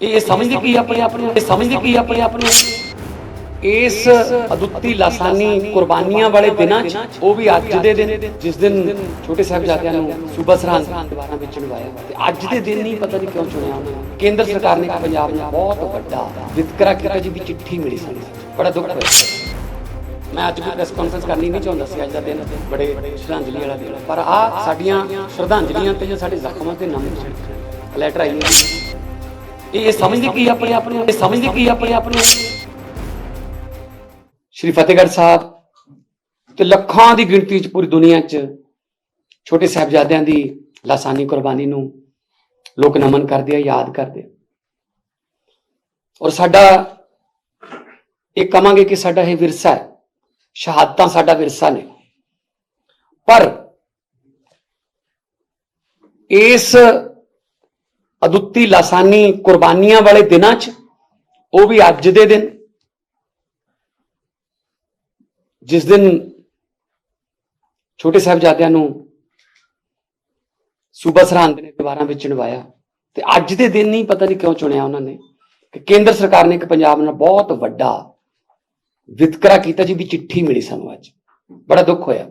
ਇਹ ਸਮਝਦੇ ਕੀ ਆਪਣੇ ਆਪ ਨੂੰ? ਇਹ ਸਮਝਦੇ ਕੀ ਆਪਣੇ ਆਪ ਨੂੰ? ਇਸ ਅਦੁੱਤੀ ਲਾਸਾਨੀ ਕੁਰਬਾਨੀਆਂ ਵਾਲੇ ਦਿਨਾਂ 'ਚ ਉਹ ਵੀ ਅੱਜ ਦੇ ਦਿਨ, ਜਿਸ ਦਿਨ ਛੋਟੇ ਸਾਹਿਬਜ਼ਾਦਿਆਂ ਨੂੰ ਸੂਬਾ ਸਰਹੰਦ ਦੁਆਰਾ ਵਿੱਚ ਚੁਣਵਾਇਆ ਤੇ ਅੱਜ ਦੇ ਦਿਨ ਨਹੀਂ ਪਤਾ ਨਹੀਂ ਕਿਉਂ ਚੁਣਿਆ ਉਹਨਾਂ ਨੇ। ਕੇਂਦਰ ਸਰਕਾਰ ਨੇ ਪੰਜਾਬ ਨੂੰ ਬਹੁਤ ਵੱਡਾ ਵਿਤਕਰਾ ਕੀਤਾ, ਜਿਹਦੀ ਚਿੱਠੀ ਮਿਲੀ ਸਾਨੂੰ ਬੜਾ ਦੁੱਖ ਹੋਇਆ। ਮੈਂ ਅੱਜ ਵੀ ਪ੍ਰੈਸ ਕਾਨਫਰੰਸ ਕਰਨੀ ਨਹੀਂ ਚਾਹੁੰਦਾ ਸੀ ਅੱਜ ਦਾ ਦਿਨ, ਬੜੇ ਸ਼ਰਧਾਂਜਲੀ ਵਾਲਾ ਦਿਨ। ਪਰ ਆ ਸਾਡੀਆਂ ਸ਼ਰਧਾਂਜਲੀਆਂ ਤੇ ਜੋ ਸਾਡੇ ਜ਼ਖਮਾਂ ਤੇ ਨਮ ਲੈਟਰ ਆਈ। ਇਹ ਸਮਝਦੇ ਕੀ ਆਪਣੇ ਆਪ ਨੂੰ? ਇਹ ਸਮਝਦੇ ਕੀ ਆਪਣੇ ਆਪ ਨੂੰ? ਸ਼੍ਰੀ ਫਤਿਹਗੜ੍ਹ ਸਾਹਿਬ ਤੇ ਲੱਖਾਂ ਦੀ ਗਿਣਤੀ 'ਚ ਪੂਰੀ ਦੁਨੀਆ 'ਚ ਛੋਟੇ ਸਾਹਿਬਜ਼ਾਦਿਆਂ ਦੀ ਲਾਸਾਨੀ ਕੁਰਬਾਨੀ ਨੂੰ ਲੋਕ ਨਮਨ ਕਰਦੇ ਆ, ਯਾਦ ਕਰਦੇ ਆ। ਔਰ ਸਾਡਾ ਇਹ ਕਹਾਂਗੇ ਕਿ ਸਾਡਾ ਇਹ ਵਿਰਸਾ ਹੈ। ਸ਼ਹਾਦਤਾਂ ਸਾਡਾ ਵਿਰਸਾ ਨੇ। ਪਰ ਇਸ ਅਦੁੱਤੀ ਲਾਸਾਨੀ ਕੁਰਬਾਨੀਆਂ ਵਾਲੇ ਦਿਨਾਂ 'ਚ ਉਹ ਵੀ ਅੱਜ ਦੇ ਦਿਨ। ਜਿਸ ਦਿਨ ਛੋਟੇ ਸਾਹਿਬਜ਼ਾਦਿਆਂ ਨੂੰ ਸੂਬਾ ਸਰਹੰਦ ਨੇ ਦੀਵਾਰਾਂ ਵਿੱਚ ਚੁਣਵਾਇਆ ਤੇ ਅੱਜ ਦੇ ਦਿਨ ਨਹੀਂ ਪਤਾ ਨਹੀਂ ਕਿਉਂ ਚੁਣਿਆ ਉਹਨਾਂ ਨੇ ਕਿ ਕੇਂਦਰ ਸਰਕਾਰ ਨੇ ਇੱਕ ਪੰਜਾਬ ਨਾਲ ਬਹੁਤ ਵੱਡਾ ਵਿਤਕਰਾ ਕੀਤਾ ਜੀ ਵੀ ਚਿੱਠੀ ਮਿਲੀ ਸਾਨੂੰ ਅੱਜ। ਬੜਾ ਦੁੱਖ ਹੋਇਆ।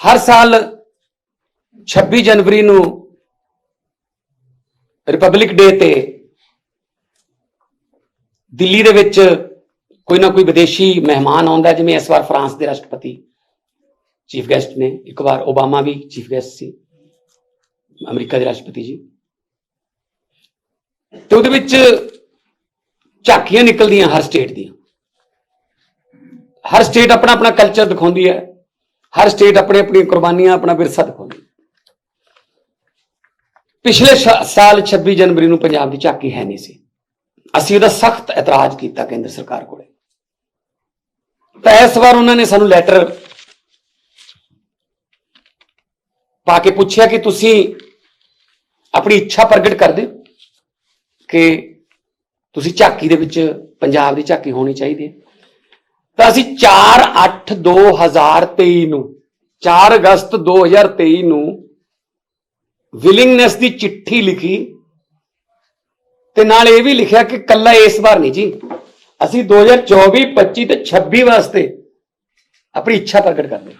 ਹਰ ਸਾਲ 26 ਜਨਵਰੀ ਨੂੰ ਰਿਪਬਲਿਕ ਡੇ ਤੇ ਦਿੱਲੀ ਦੇ ਵਿੱਚ ਕੋਈ ਨਾ ਕੋਈ ਵਿਦੇਸ਼ੀ ਮਹਿਮਾਨ ਆਉਂਦਾ ਜਿਵੇਂ ਇਸ ਵਾਰ ਫਰਾਂਸ ਦੇ ਰਾਸ਼ਟਰਪਤੀ ਚੀਫ ਗੈਸਟ ਨੇ, ਇੱਕ ਵਾਰ ਓਬਾਮਾ ਵੀ ਚੀਫ ਗੈਸਟ ਸੀ, ਅਮਰੀਕਾ ਦੇ ਰਾਸ਼ਟਰਪਤੀ ਜੀ। ਤੇ ਉਹਦੇ ਵਿੱਚ ਝਾਕੀਆਂ ਨਿਕਲਦੀਆਂ ਹਰ ਸਟੇਟ ਦੀਆਂ। ਹਰ ਸਟੇਟ ਆਪਣਾ ਆਪਣਾ ਕਲਚਰ ਦਿਖਾਉਂਦੀ ਹੈ, ਹਰ ਸਟੇਟ ਆਪਣੇ ਆਪਣੀਆਂ ਕੁਰਬਾਨੀਆਂ, ਆਪਣਾ ਵਿਰਸਾ ਦਿਖਾਉਂਦੀ ਹੈ। ਪਿਛਲੇ ਸ਼- ਸਾਲ 26 ਜਨਵਰੀ ਨੂੰ ਪੰਜਾਬ ਦੀ ਝਾਕੀ ਹੈ ਨਹੀਂ ਸੀ। ਅਸੀਂ ਉਹਦਾ ਸਖਤ ਇਤਰਾਜ਼ ਕੀਤਾ ਕੇਂਦਰ ਸਰਕਾਰ ਕੋਲੇ। ਤਾਂ ਇਸ ਵਾਰ ਉਹਨਾਂ ਨੇ ਸਾਨੂੰ ਲੈਟਰ ਪਾ ਕੇ ਪੁੱਛਿਆ ਕਿ ਤੁਸੀਂ ਆਪਣੀ ਇੱਛਾ ਪ੍ਰਗਟ ਕਰ ਦਿਓ ਕਿ ਤੁਸੀਂ ਝਾਕੀ ਦੇ ਵਿੱਚ ਪੰਜਾਬ ਦੀ ਝਾਕੀ ਹੋਣੀ ਚਾਹੀਦੀ ਹੈ। ਤਾਂ ਅਸੀਂ 4 8 2023 ਨੂੰ 4 ਅਗਸਤ 2023 ਨੂੰ ਵਿਲਿੰਗਨੈਸ ਦੀ ਚਿੱਠੀ ਲਿਖੀ ਤੇ ਨਾਲ ਇਹ ਵੀ ਲਿਖਿਆ ਕਿ ਕੱਲਾ ਇਸ ਵਾਰ ਨਹੀਂ ਜੀ। ਅਸੀਂ 2024 25 ਤੇ 26 ਵਾਸਤੇ ਆਪਣੀ ਇੱਛਾ ਪ੍ਰਗਟ ਕਰਦੇ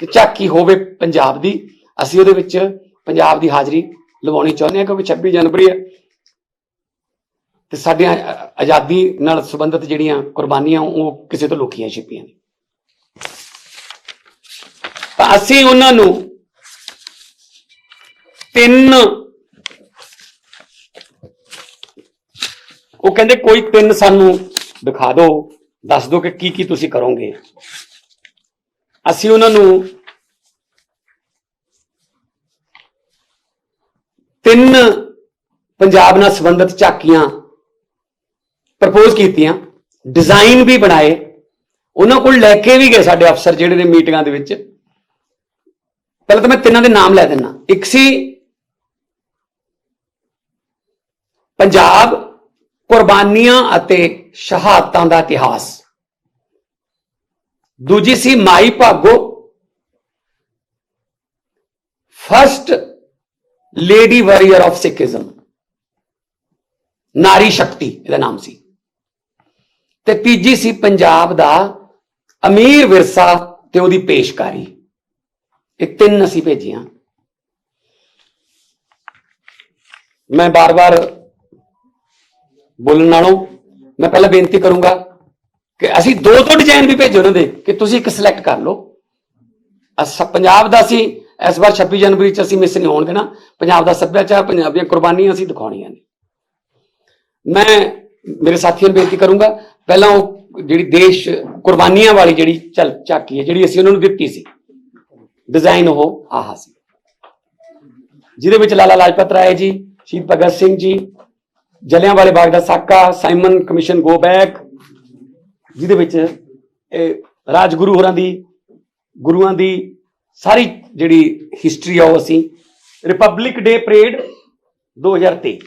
ਕਿ ਝਾਕੀ ਹੋਵੇ ਪੰਜਾਬ ਦੀ। ਅਸੀਂ ਉਹਦੇ ਵਿੱਚ ਪੰਜਾਬ ਦੀ ਹਾਜ਼ਰੀ ਲਵਾਉਣੀ ਚਾਹੁੰਦੇ ਹਾਂ ਕਿਉਂਕਿ 26 ਜਨਵਰੀ ਹੈ ਤੇ ਸਾਡੀਆਂ ਆਜ਼ਾਦੀ ਨਾਲ ਸੰਬੰਧਿਤ ਜਿਹੜੀਆਂ ਕੁਰਬਾਨੀਆਂ ਉਹ ਕਿਸੇ ਤੋਂ ਲੁਕੀਆਂ ਛਿਪੀਆਂ ਨੇ ਤਾਂ ਅਸੀਂ ਉਹਨਾਂ ਨੂੰ ਤਿੰਨ। ਉਹ ਕਹਿੰਦੇ, ਕੋਈ ਤਿੰਨ ਸਾਨੂੰ ਦਿਖਾ ਦਿਓ, ਦੱਸ ਦਿਓ ਕਿ ਕੀ ਕੀ ਤੁਸੀਂ ਕਰੋਗੇ। ਅਸੀਂ ਉਹਨਾਂ ਨੂੰ ਤਿੰਨ ਪੰਜਾਬ ਨਾਲ ਸੰਬੰਧਿਤ ਝਾਕੀਆਂ ਪ੍ਰਪੋਜ਼ ਕੀਤੀਆਂ ਡਿਜ਼ਾਈਨ ਵੀ ਬਣਾਏ। ਉਹਨਾਂ ਕੋਲ ਲੈ ਕੇ ਵੀ ਗਏ ਸਾਡੇ ਅਫਸਰ ਜਿਹੜੇ ਨੇ ਮੀਟਿੰਗਾਂ ਦੇ ਵਿੱਚ। ਪਹਿਲਾਂ ਤਾਂ ਮੈਂ ਤਿੰਨਾਂ ਦੇ ਨਾਮ ਲੈ ਦਿੰਨਾ ਇੱਕ ਸੀ ਪੰਜਾਬ ਕੁਰਬਾਨੀਆਂ ਅਤੇ ਸ਼ਹਾਦਤਾਂ ਦਾ ਇਤਿਹਾਸ। ਦੂਜੀ ਸੀ Mai Bhago. First lady warrior of Sikhism ਨਾਰੀ ਸ਼ਕਤੀ, ਇਹਦਾ ਨਾਮ ਸੀ। ਤੇ ਤੀਜੀ ਸੀ ਪੰਜਾਬ ਦਾ ਅਮੀਰ ਵਿਰਸਾ ਤੇ ਉਹਦੀ ਪੇਸ਼ਕਾਰੀ। ਇਹ ਤਿੰਨ ਅਸੀਂ ਭੇਜੀਆਂ। ਮੈਂ ਬਾਰ-ਬਾਰ ਬੋਲਣ ਨਾਲੋਂ ਮੈਂ ਪਹਿਲਾਂ ਬੇਨਤੀ ਕਰੂੰਗਾ ਕਿ ਅਸੀਂ ਦੋ ਦੋ ਡਿਜ਼ਾਈਨ ਵੀ ਭੇਜੋ ਉਹਨਾਂ ਦੇ ਕਿ ਤੁਸੀਂ ਇੱਕ ਸਿਲੈਕਟ ਕਰ ਲਓ। ਅਸ ਪੰਜਾਬ ਦਾ ਅਸੀਂ ਇਸ ਵਾਰ 26 ਜਨਵਰੀ ਚ ਅਸੀਂ ਮਿਸ ਨਹੀਂ ਹੋਣ ਦੇਣਾ ਪੰਜਾਬ ਦਾ ਸੱਭਿਆਚਾਰ, ਪੰਜਾਬ ਦੀਆਂ ਕੁਰਬਾਨੀਆਂ ਅਸੀਂ ਦਿਖਾਉਣੀਆਂ ਨੇ। ਮੈਂ, ਮੇਰੇ ਸਾਥੀਆਂ ਨੂੰ ਬੇਨਤੀ ਕਰੂੰਗਾ, ਪਹਿਲਾਂ ਉਹ ਜਿਹੜੀ ਦੇਸ਼ ਕੁਰਬਾਨੀਆਂ ਵਾਲੀ ਜਿਹੜੀ ਚੱਲ ਝਾਕੀ ਹੈ, ਜਿਹੜੀ ਅਸੀਂ ਉਹਨਾਂ ਨੂੰ ਦਿੱਤੀ ਸੀ ਡਿਜ਼ਾਈਨ ਉਹ ਆਹ ਸੀ। ਜਿਹਦੇ ਵਿੱਚ ਲਾਲਾ ਲਾਜਪਤ ਰਾਏ ਜੀ, ਸ਼ਹੀਦ ਭਗਤ ਸਿੰਘ ਜੀ ਜਲਿਆਂਵਾਲੇ ਬਾਗ ਦਾ ਸਾਕਾ, ਸਾਈਮਨ ਕਮਿਸ਼ਨ ਗੋ ਬੈਕ, ਜਿਹਦੇ ਵਿੱਚ ਇਹ ਰਾਜਗੁਰੂ ਹੋਰਾਂ ਦੀ, ਗੁਰੂਆਂ ਦੀ ਸਾਰੀ ਜਿਹੜੀ ਹਿਸਟਰੀ ਆ ਉਹ ਅਸੀਂ ਰਿਪਬਲਿਕ ਡੇ ਪਰੇਡ 2023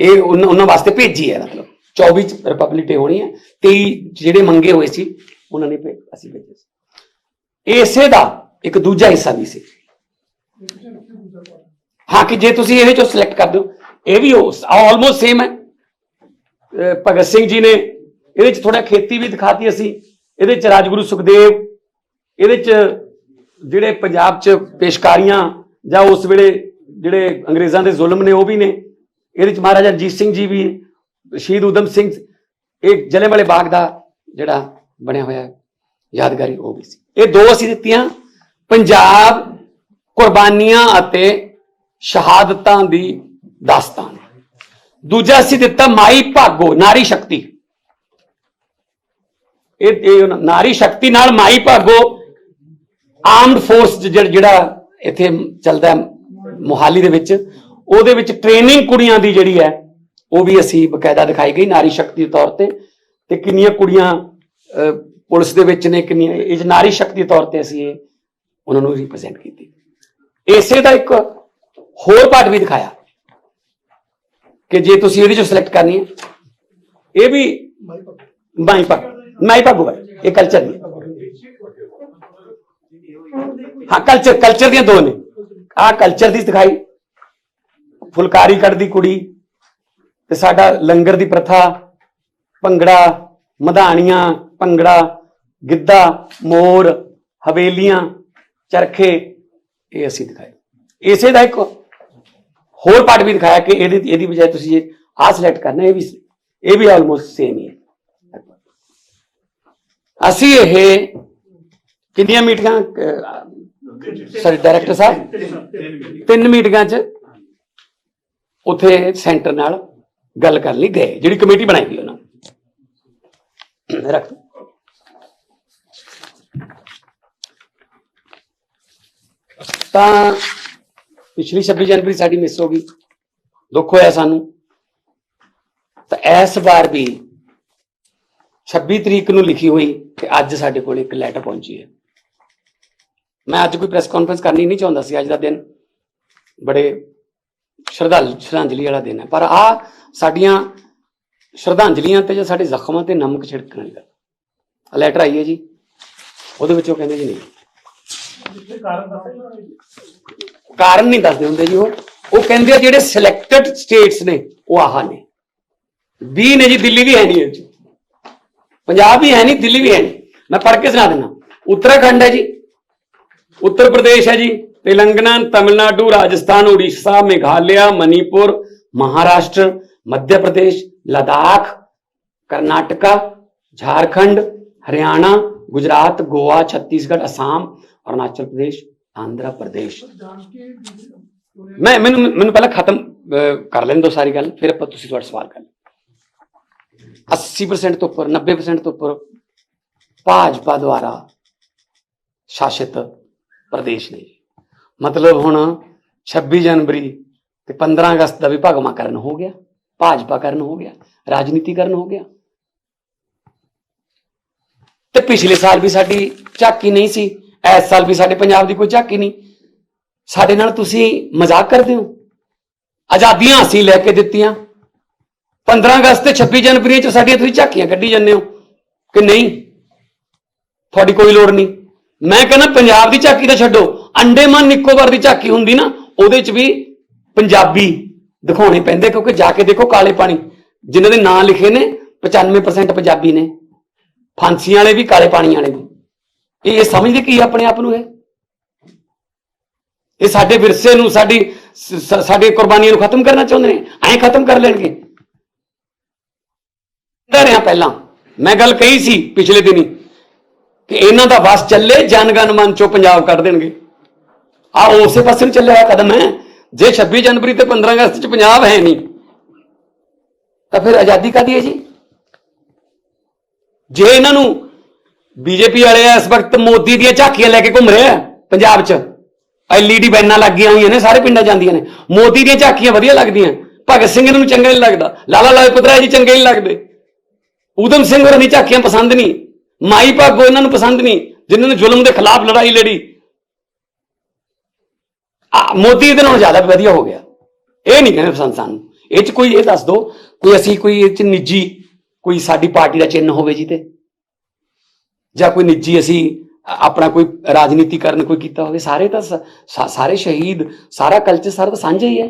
ਇਹ ਉਹਨਾਂ ਉਹਨਾਂ ਵਾਸਤੇ ਭੇਜੀ ਹੈ, ਮਤਲਬ 24 ਚ ਰਿਪਬਲਿਕ ਡੇ ਹੋਣੀ ਹੈ 23 ਜਿਹੜੇ ਮੰਗੇ ਹੋਏ ਸੀ, ਉਹਨਾਂ ਨੇ ਭੇ- ਅਸੀਂ ਭੇਜੇ ਸੀ। ਇਸੇ ਦਾ ਇੱਕ ਦੂਜਾ ਹਿੱਸਾ ਵੀ ਸੀ। ਹਾਂ, ਕਿ ਜੇ ਤੁਸੀਂ ਇਹਦੇ ਚੋਂ ਸਿਲੈਕਟ ਕਰ ਦਿਓ ਇਹ ਵੀ ਆਲਮੋਸਟ ਸੇਮ ਹੈ। ਭਗਤ ਸਿੰਘ ਜੀ ਨੇ ਇਹਦੇ ਚ ਥੋੜਾ ਖੇਤੀ ਵੀ ਦਿਖਾਤੀ ਅਸੀਂ। ਇਹਦੇ ਚ ਰਾਜਗੁਰੂ ਸੁਖਦੇਵ, ਇਹਦੇ ਚ ਜਿਹੜੇ ਪੰਜਾਬ ਚ ਪੇਸ਼ਕਾਰੀਆਂ ਜਾਂ ਉਸ ਵੇਲੇ ਜਿਹੜੇ ਅੰਗਰੇਜ਼ਾਂ ਦੇ ਜ਼ੁਲਮ ਨੇ ਉਹ ਵੀ ਨੇ। ਇਹਦੇ ਚ ਮਹਾਰਾਜਾ ਰਣਜੀਤ ਸਿੰਘ ਜੀ ਵੀ ਸ਼ਹੀਦ ਉਦਮ ਸਿੰਘ ਇਹ ਜਲਿਆਂਵਾਲੇ ਬਾਗ ਦਾ ਜਿਹੜਾ ਬਣਿਆ ਹੋਇਆ ਯਾਦਗਾਰੀ ਉਹ ਵੀ ਸੀ। ਇਹ ਦੋ ਅਸੀਂ ਦਿੱਤੀਆਂ, ਪੰਜਾਬ ਕੁਰਬਾਨੀਆਂ ਅਤੇ ਸ਼ਹਾਦਤਾਂ ਦੀ ਦਾਸਤਾਨ ਦੂਜਾ ਅਸੀਂ ਦਿੱਤਾ ਮਾਈ ਭਾਗੋ, ਨਾਰੀ ਸ਼ਕਤੀ। ਇਹ ਨਾਰੀ ਸ਼ਕਤੀ ਨਾਲ ਮਾਈ ਭਾਗੋ ਆਰਮਡ ਫੋਰਸ ਜਿਹੜਾ ਇੱਥੇ ਚੱਲਦਾ ਹੈ ਮੋਹਾਲੀ ਦੇ ਵਿੱਚ, ਉਹਦੇ ਵਿੱਚ ਟ੍ਰੇਨਿੰਗ ਕੁੜੀਆਂ ਦੀ ਜਿਹੜੀ ਹੈ, ਉਹ ਵੀ ਅਸੀਂ ਬਕਾਇਦਾ ਦਿਖਾਈ ਗਈ ਨਾਰੀ ਸ਼ਕਤੀ ਦੇ ਤੌਰ ਤੇ। ਤੇ ਕਿੰਨੀਆਂ ਕੁੜੀਆਂ ਪੁਲਿਸ ਦੇ ਵਿੱਚ ਨੇ, ਕਿੰਨੀਆਂ ਇਹ ਨਾਰੀ ਸ਼ਕਤੀ ਤੌਰ ਤੇ ਅਸੀਂ ਇਹ ਉਹਨਾਂ ਨੂੰ ਰਿਪਰੈਜ਼ੈਂਟ ਕੀਤੀ। ਇਸੇ ਦਾ ਇੱਕ ਹੋਰ ਪਾਰਟ ਵੀ ਦਿਖਾਇਆ। ਕਿ ਜੇ ਤੁਸੀਂ ਇਹਦੇ ਚੋਂ ਸਿਲੈਕਟ ਕਰਨੀ ਹੈ। ਇਹ ਵੀ ਮਾਈ ਪੱਗ ਮਾਈ ਪੱਗ ਹੋਵੇ ਇਹ ਕਲਚਰ ਦੀ ਹਾਂ। ਕਲਚਰ ਕਲਚਰ ਦੀਆਂ ਦੋ ਨੇ। ਆਹ ਕਲਚਰ ਦੀ ਦਿਖਾਈ ਫੁਲਕਾਰੀ ਕੱਢਦੀ ਕੁੜੀ ਤੇ ਸਾਡਾ ਲੰਗਰ ਦੀ ਪ੍ਰਥਾ, ਭੰਗੜਾ, ਮਧਾਣੀਆਂ, ਭੰਗੜਾ, ਗਿੱਧਾ, ਮੋਰ, ਹਵੇਲੀਆਂ, ਚਰਖੇ, ਇਹ ਅਸੀਂ ਦਿਖਾਏ। ਇਸੇ ਦਾ ਇੱਕ ਹੋਰ ਪਾਰਟ ਵੀ ਦਿਖਾਇਆ ਕਿ ਇਹਦੀ ਇਹਦੀ ਬਜਾਏ ਤੁਸੀਂ ਇਹ ਆਹ ਸਿਲੈਕਟ ਕਰਨਾ, ਇਹ ਵੀ ਇਹ ਵੀ ਆਲਮੋਸਟ ਸੇਮ ਹੀ ਹੈ। ਅਸੀਂ ਇਹ ਕਿੰਨੀਆਂ ਮੀਟਿੰਗਾਂ ਸੌਰੀ ਡਾਇਰੈਕਟਰ ਸਾਹਿਬ? ਤਿੰਨ ਮੀਟਿੰਗਾਂ 'ਚ ਉਥੇ ਸੈਂਟਰ ਨਾਲ ਗੱਲ ਕਰਨ ਲਈ ਗਏ, ਜਿਹੜੀ ਕਮੇਟੀ ਬਣਾਈ ਗਈ ਉਹਨਾਂ ਰੱਖ ਤਾਂ ਪਿਛਲੀ 26 ਜਨਵਰੀ ਸਾਡੀ ਮਿਸ ਹੋ ਗਈ। ਦੁੱਖ ਹੋਇਆ ਸਾਨੂੰ। ਤਾਂ ਇਸ ਵਾਰ ਵੀ 26 ਤਰੀਕ ਨੂੰ ਲਿਖੀ ਹੋਈ ਤੇ ਅੱਜ ਸਾਡੇ ਕੋਲ ਇੱਕ ਲੈਟਰ ਪਹੁੰਚੀ ਹੈ। ਮੈਂ ਅੱਜ ਕੋਈ ਪ੍ਰੈਸ ਕਾਨਫਰੰਸ ਕਰਨੀ ਨਹੀਂ ਚਾਹੁੰਦਾ ਸੀ, ਅੱਜ ਦਾ ਦਿਨ। ਬੜੇ ਸ਼ਰਧਾਲ, ਸ਼ਰਧਾਂਜਲੀ ਵਾਲਾ ਦਿਨ ਹੈ। ਪਰ ਆ ਸਾਡੀਆਂ ਸ਼ਰਧਾਂਜਲੀਆਂ ਤੇ ਜਾਂ ਸਾਡੇ ਜ਼ਖਮਾਂ ਤੇ ਨਮਕ ਛਿੜਕਣ ਵਾਲੀ ਗੱਲ। ਲੈਟਰ ਆਈ ਹੈ ਜੀ। ਉਹਦੇ ਵਿੱਚ ਉਹ ਕਹਿੰਦੇ ਜੀ ਨਹੀਂ। ਕਾਰਨ ਕਾਰਨ ਨਹੀਂ ਦੱਸਦੇ ਹੁੰਦੇ ਜੀ ਉਹ। ਉਹ ਕਹਿੰਦੇ ਆ ਜਿਹੜੇ ਸਿਲੈਕਟਡ ਸਟੇਟਸ ਨੇ, ਉਹ ਆਹ ਨੇ। 20 ਨੇ ਜੀ, ਦਿੱਲੀ ਵੀ ਹੈ ਨਹੀਂ ਇਹ ਚ। ਪੰਜਾਬ ਵੀ ਹੈ ਨਹੀਂ, ਦਿੱਲੀ ਵੀ ਹੈ ਨਹੀਂ। ਮੈਂ ਪੜ੍ਹ ਕੇ ਸੁਣਾ ਦਿੰਦਾ। ਉੱਤਰਾਖੰਡ ਹੈ ਜੀ। ਉੱਤਰ ਪ੍ਰਦੇਸ਼ ਹੈ ਜੀ। ਤੇਲੰਗਾਨਾ ਤਮਿਲਨਾਡੂ, ਰਾਜਸਥਾਨ, ਉੜੀਸਾ, ਮੇਘਾਲਿਆ, ਮਨੀਪੁਰ, ਮਹਾਰਾਸ਼ਟਰ, ਮੱਧ ਪ੍ਰਦੇਸ਼, ਲਦਾਖ, ਕਰਨਾਟਕਾ, ਝਾਰਖੰਡ, ਹਰਿਆਣਾ, ਗੁਜਰਾਤ, ਗੋਆ, ਛੱਤੀਸਗੜ੍ਹ, ਅਸਾਮ, ਅਰੁਣਾਚਲ ਪ੍ਰਦੇਸ਼। ਆਂਧਰਾ ਪ੍ਰਦੇਸ਼। ਮੈਂ, ਮੈਨੂੰ ਮੈਨੂੰ ਪਹਿਲਾਂ ਖਤਮ ਕਰ ਲੈਣ ਦਿਓ ਸਾਰੀ ਗੱਲ, ਫਿਰ ਆਪਾਂ ਤੁਸੀਂ ਤੁਹਾਡੇ ਸਵਾਲ ਕਰ 80% ਤੋਂ ਉੱਪਰ 90% ਤੋਂ ਉੱਪਰ ਭਾਜਪਾ ਦੁਆਰਾ ਸ਼ਾਸਿਤ ਪ੍ਰਦੇਸ਼ ਨੇ। ਮਤਲਬ ਹੁਣ 26 ਜਨਵਰੀ ਤੇ 15 ਅਗਸਤ ਦਾ ਵੀ ਭਗਵਾਕਰਨ ਹੋ ਗਿਆ, ਭਾਜਪਾ ਕਰਨ ਹੋ ਗਿਆ, ਰਾਜਨੀਤੀ ਕਰਨ ਹੋ ਗਿਆ। ਤੇ ਪਿਛਲੇ ਸਾਲ ਵੀ ਸਾਡੀ ਝਾਕੀ ਨਹੀਂ ਸੀ। ਇਸ ਸਾਲ ਵੀ ਸਾਡੇ ਪੰਜਾਬ ਦੀ ਕੋਈ ਝਾਕੀ ਨਹੀਂ। ਸਾਡੇ ਨਾਲ ਤੁਸੀਂ ਮਜ਼ਾਕ ਕਰਦੇ ਹੋ। ਆਜ਼ਾਦੀਆਂ ਅਸੀਂ ਲੈ ਕੇ ਦਿੱਤੀਆਂ। 15 ਅਗਸਤ ਤੇ 26 ਜਨਵਰੀ ਚ ਸਾਡੀਆਂ ਤੁਸੀਂ ਝਾਕੀਆਂ ਕੱਢੀ ਜਾਂਦੇ ਹੋ ਕਿ ਨਹੀਂ? ਤੁਹਾਡੀ ਕੋਈ ਲੋੜ ਨਹੀਂ। ਮੈਂ ਕਹਿੰਦਾ ਪੰਜਾਬ ਦੀ ਝਾਕੀ ਤਾਂ ਛੱਡੋ। ਅੰਡੇਮਾਨ ਨਿਕੋਬਾਰ ਦੀ ਝਾਕੀ ਹੁੰਦੀ ਨਾ, ਉਹਦੇ ਚ ਵੀ ਪੰਜਾਬੀ ਦਿਖਾਉਣੇ ਪੈਂਦੇ, ਕਿਉਂਕਿ ਜਾ ਕੇ ਦੇਖੋ ਕਾਲੇ ਪਾਣੀ। ਜਿਨ੍ਹਾਂ ਦੇ ਨਾਂ ਲਿਖੇ ਨੇ 95% ਪੰਜਾਬੀ ਨੇ। ਫਾਂਸੀਆਂ ਵਾਲੇ ਵੀ ਕਾਲੇ ਪਾਣੀ ਵਾਲੇ ਵੀ ਇਹ ਇਹ ਸਮਝਦੇ ਕੀ ਆਪਣੇ ਆਪ ਨੂੰ ਇਹ? ਇਹ ਸਾਡੇ ਵਿਰਸੇ ਨੂੰ, ਸਾਡੀ ਸਾਡੇ ਕੁਰਬਾਨੀਆਂ ਨੂੰ ਖਤਮ ਕਰਨਾ ਚਾਹੁੰਦੇ ਨੇ? ਐਂ ਖਤਮ ਕਰ ਲੈਣਗੇ। ਕਹਿੰਦਾ ਰਿਹਾ ਪਹਿਲਾਂ। ਮੈਂ ਗੱਲ ਕਹੀ ਸੀ ਪਿਛਲੇ ਦਿਨੀ ਕਿ ਇਹਨਾਂ ਦਾ ਵਸ ਚੱਲੇ ਜਨਗਣ ਮਨ ਚੋਂ ਪੰਜਾਬ ਕੱਢ ਦੇਣਗੇ। ਆ ਉਸੇ ਪਾਸੇ ਨੂੰ ਚੱਲਿਆ ਹੋਇਆ ਕਦਮ ਹੈ। ਜੇ 26 ਜਨਵਰੀ ਤੇ 15 ਅਗਸਤ ਚ ਪੰਜਾਬ ਹੈ ਨਹੀਂ, ਤਾਂ ਫਿਰ ਆਜ਼ਾਦੀ ਕਾਦੀ ਹੈ ਜੀ? ਜੇ ਇਹਨਾਂ ਨੂੰ ਬੀਜੇਪੀ ਵਾਲੇ ਇਸ ਵਕਤ ਮੋਦੀ ਦੀਆਂ ਝਾਕੀਆਂ ਲੈ ਕੇ ਘੁੰਮ ਰਹੇ ਆ, ਪੰਜਾਬ 'ਚ। ਐਲਈਡੀ ਬੈਨਾਂ ਲੱਗੀਆਂ ਹੋਈਆਂ ਨੇ, ਸਾਰੇ ਪਿੰਡਾਂ ਜਾਂਦੀਆਂ ਨੇ। ਮੋਦੀ ਦੀਆਂ ਝਾਕੀਆਂ ਵਧੀਆ ਲੱਗਦੀਆਂ। ਭਗਤ ਸਿੰਘ ਨੂੰ ਚੰਗਾ ਨਹੀਂ ਲੱਗਦਾ। ਲਾਲਾ ਲਾਜਪਤ ਰਾਏ ਜੀ ਚੰਗੇ ਨਹੀਂ ਲੱਗਦੇ। ਊਧਮ ਸਿੰਘ ਹੋਰਾਂ ਦੀ ਝਾਕੀਆਂ ਪਸੰਦ ਨਹੀਂ। ਮਾਈ ਭਾਗੋ ਇਹਨਾਂ ਨੂੰ ਪਸੰਦ ਨਹੀਂ। ਜਿਨ੍ਹਾਂ ਨੇ ਜ਼ੁਲਮ ਦੇ ਖਿਲਾਫ ਲੜਾਈ ਲੜੀ। ਆ, ਮੋਦੀ ਇਹਦੇ ਨਾਲੋਂ ਜ਼ਿਆਦਾ ਵਧੀਆ ਹੋ ਗਿਆ। ਇਹ ਨਹੀਂ ਕਹਿੰਦੇ ਪਸੰਦ ਸਾਨੂੰ। ਇਹ ਚ ਕੋਈ, ਇਹ ਦੱਸ ਦਿਓ ਕੋਈ ਅਸੀਂ ਕੋਈ ਇਹ ਚ ਨਿੱਜੀ, ਕੋਈ ਸਾਡੀ ਪਾਰਟੀ ਦਾ ਚਿੰਨ੍ਹ ਹੋਵੇ ਜੀ ਤੇ। ਜਾਂ ਕੋਈ ਨਿੱਜੀ ਅਸੀਂ ਆਪਣਾ ਕੋਈ ਰਾਜਨੀਤੀਕਰਨ ਕੋਈ ਕੀਤਾ ਹੋਵੇ, ਸਾਰੇ ਤਾਂ ਸ- ਸਾਰੇ ਸ਼ਹੀਦ, ਸਾਰਾ ਕਲਚਰ ਸਾਰਾ ਸਾਂਝਾ ਹੀ ਹੈ।